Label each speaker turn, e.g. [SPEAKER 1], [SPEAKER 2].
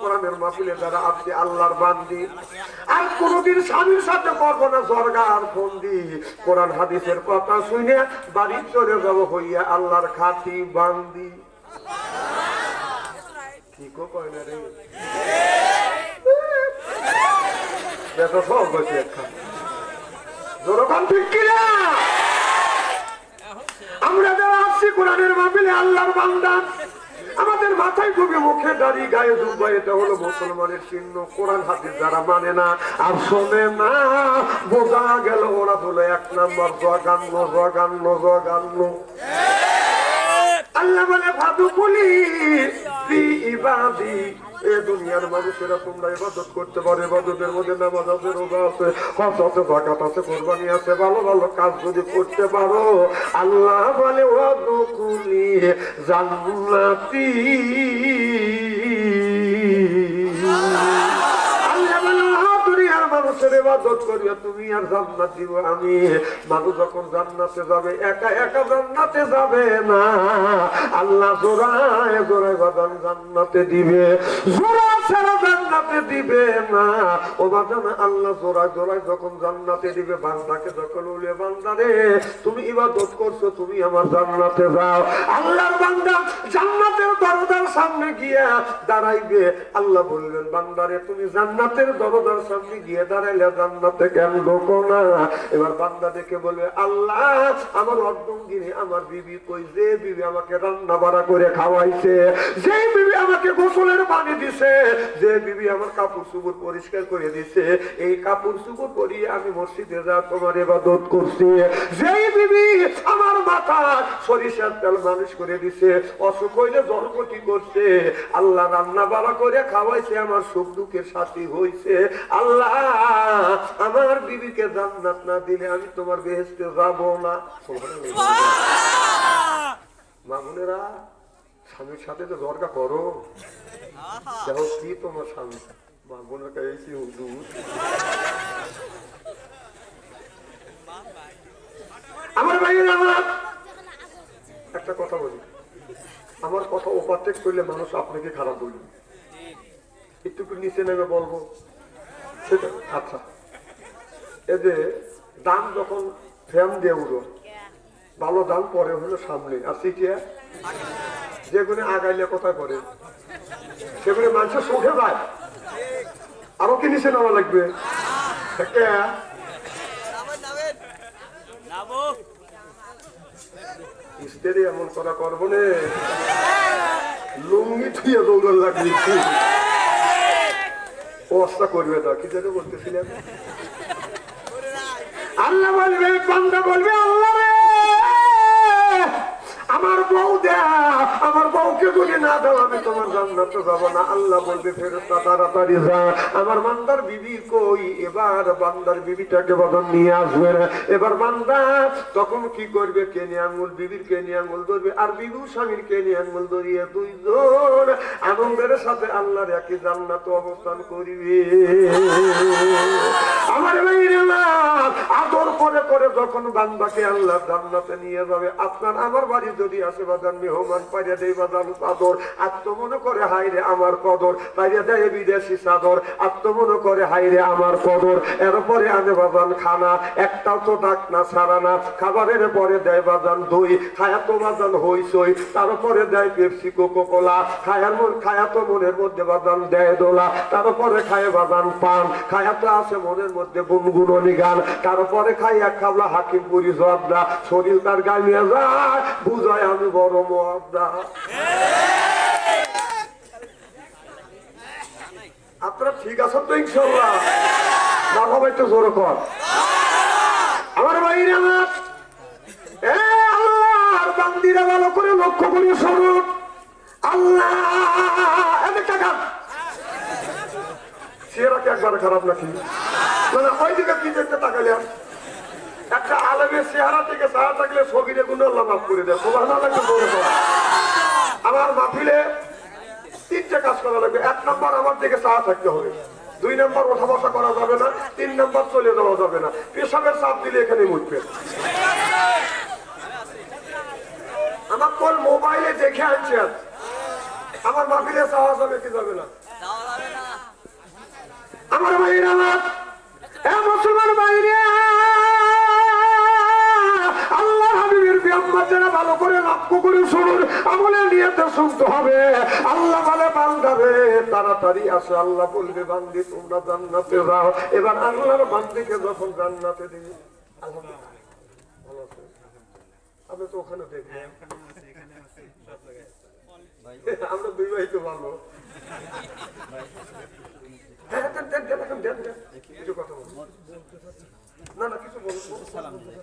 [SPEAKER 1] কোরআনের মাহফিলে যারা আপনি আল্লাহর বান্দি, আর কোনদিন স্বামীর সাথে করব না সরকার বন্দি। কোরআন হাদিসের কথা শুনে বাড়ি চলে যাব হইয়া আল্লাহর খাতি বান্দি। আমরা যারা আসছি কোরআনের মাহফিলে আল্লাহর বান্দা আমাদের মাথায় ডুবে মুখে দাড়ি, গায়ে ডুবা এটা হলো মুসলমানের চিহ্ন। কোরআন, হাদিস যারা মানে না, আর শোনে না, বোঝা গেল ওরা হলো এক নম্বর জগান্ন জগান্ন জগান্ন। আল্লাহ বলে ভাদু বলি ইবাদি এ দুনিয়ার মানুষেরা তোমরা ইবাদত করতে পারো, ইবাদতের মধ্যে নামাজ আছে, রোজা আছে কোরবানি আছে, ভালো ভালো কাজ করতে পারো, আল্লাহ বলে ও দুকুলি জান্নাতি। মানুষের এবাদত করিও তুমি আর জান্নাত দিব আমি। মানুষ যখন জান্নাতে যাবে, একা একা জান্নাতে যাবে না। আল্লাহ জোড়ায় জোড়ায় বাদান জান্নাতে দিবে। জোড়া ছাড়া জান্নাতে দিবে না। ও বাদান আল্লাহ জোড়ায় জোড়ায় যখন জান্নাতে দিবে, বান্দাকে যখন উলে বান্দারে তুমি ইবাদত করছ, তুমি আমার জান্নাতে যাও। আল্লাহর বান্দা জান্নাতের দরজার সামনে গিয়া দাঁড়াইবে। আল্লাহ বলবেন বান্দারে তুমি জান্নাতের দরজার সামনে গিয়ে দাঁড়াইলে জান্নাতে কেন ঢোকো না? এবার বান্দা দেখে বলবে, আল্লাহ, আমার অর্ধঙ্গিনী, আমার বিবি কই? যে বিবি আমাকে রান্না বাড়া করে খাওয়াইছে, যে বিবি আমাকে গোসলের পানি দিছে, যে বিবি আমার কাপড় চুপুর পরিষ্কার করে দিছে। এই কাপড় চুপুর পরিয়ে আমি মসজিদে যা তোমার এবাদত করছি। যেই বিবি আমার মাথা সরিষার তেল মানুষ করে দিছে অসুখ হইলে জলপটি করছে। আল্লাহ রান্না বাড়া করে খাওয়াইছে আমার সুখ দুঃখের সাথী হইছে। আল্লাহ আমার বিবিকে জান্নাত না দিলে আমি তোমার বেহেস্তে যাব না। মা বোনেরা স্বামীর সাথে তো দরকার করো। দেখো কি তোমার স্বামী? মা বোনের কাছে কি হুজুর। আমার ভাইয়ের আমার একটা কথা বলি। আমার কথা ওপারটেক করলে মানুষ আপনাকে খারাপ বলবে। একটু নিচে নেমে বলব। সেটা আচ্ছা। এই যে, দাম যখন ফ্যান দিয়ে উঠো, ভালো দাম পরে হলো সামনে। আর সিটিয়া? যেগুলো আগাইলে কথা পড়ে সেগুলো মানুষের চোখে যায়। আরও কি নিচে নেওয়া লাগবে? কে? এমন করা করব লুঙ্গি থুয়ে দৌড় লাগিয়েছি অবস্থা করবে না, কি যেন করতেছিলেন আল্লাহ বলবে, বান্দা বলবে, আল্লাহ আমার বউ দেয়া। বান্দা তখন কি করবে? কেনি আঙ্গুল বিবির কেনি আঙ্গুল ধরবে আর বিবু স্বামীর কেনি আঙ্গুল ধরিয়ে দুইজন আনন্দের সাথে আল্লাহর একই জান্নাত অবস্থান করিবে। আমার আদর করে করে যখন বান্দাকে আল্লাহ জান্নাতে নিয়ে যাবে, আপনার আমার বাড়ি যদি আসে বাজান মেহমান পাইয়া দেই করে হাইরে আমার কদর। পাইয়া দেয় বিদেশি চাদর। করে হাইরে আমার কদর। এরপরে আনে খানা। একটাও তো ডাক না না। খাবারের পরে দেয় বাজান দই। খায়া তো বাজান হইসই তারপরে দেয় পেপসি কোকো কোলা খায়ার মন খায়া তো মনের মধ্যে বাজান দেয় দোলা। তারপরে খায় বাজান পান। খায়া তো আছে মনের মধ্যে গুনগুননি গান তারপরে খাই এক খাবলা হাকিম পুরি জর্দা। শরীর তার গালিয়ে যায়। বুঝায় আমি বড় মর্দা আপনারা ঠিক আছেন তো ইনশাল্লাহ না তো জোর কর। আমার ভাইরা আমার বান্দিরা ভালো করে লক্ষ্য আল্লাহ চেহারাকে একবার খারাপ মানে কি দেখতে একটা আলমের চেহারা থেকে চেহারা থাকলে সগিরে গুণ আল্লাহ মাফ করে দেয়। সোভা না লাগবে। আমার মাহফিলে তিনটা কাজ করা লাগবে। এক নম্বর আমার দিকে চাওয়া থাকতে হবে। দুই নম্বর ওঠা বসা করা যাবে না, তিন নম্বর চলে যাওয়া যাবে না। পেশাবের চাপ দিলে এখানে উঠবে আমার কল মোবাইলে দেখে আনছেন আমার মাহফিলে চাওয়া যাবে কি যাবে না? আমার ভাইরা আমার মুসলমান ভাইরে! ভালো করে লক্ষ্য করে শুনুন আমলে নিয়েতে শুনতে হবে। আল্লাহ বলে বান্দারে তাড়াতাড়ি আসে আল্লাহ বলবে বান্দি তোমরা জান্নাতে যাও। এবার আল্লাহর বান্দিকে যখন জান্নাতে আছে আপনি তো ওখানে দেখবেন আমরা দুই ভাই তো ভালো। হ্যাঁ। না না কিছু বলুন।